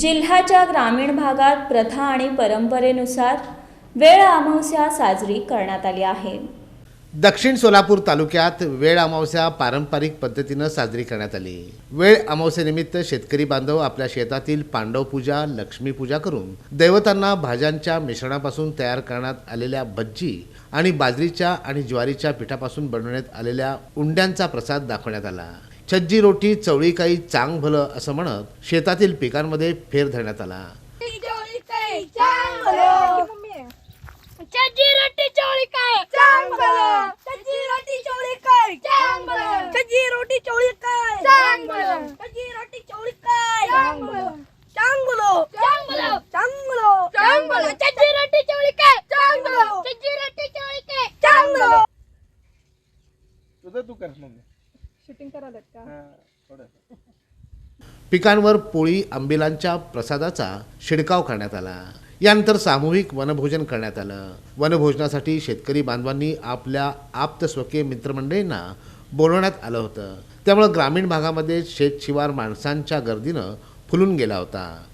जिल्ह्याच्या ग्रामीण भागात प्रथा आणि परंपरेनुसार वेळ अमावस्या साजरी करण्यात आली आहे. दक्षिण सोलापूर तालुक्यात वेळ अमावस्या पारंपरिक पद्धतीनं साजरी करण्यात आली. वेळ अमावस्येनिमित्त शेतकरी बांधव आपल्या शेतातील पांडव पूजा लक्ष्मी पूजा करून दैवतांना भाज्यांच्या मिश्रणापासून तयार करण्यात आलेल्या भज्जी आणि बाजरीच्या आणि ज्वारीच्या पिठापासून बनवण्यात आलेल्या उंड्यांचा प्रसाद दाखवण्यात आला. छज्जी रोटी चवळी काही चांग भलं असं म्हणत शेतातील पिकांमध्ये फेर धरण्यात आला तू कर मम्मी शूटिंग करायला का? हा, थोडं. पिकांवर पोळी आंबिलांच्या प्रसादाचा शिडकाव करण्यात आला. यानंतर सामूहिक वनभोजन करण्यात आलं. वनभोजनासाठी शेतकरी बांधवांनी आपल्या आप्तस्वकीय मित्रमंडळींना बोलवण्यात आलं होतं. त्यामुळं ग्रामीण भागामध्ये शेतशिवार माणसांच्या गर्दीनं फुलून गेला होता.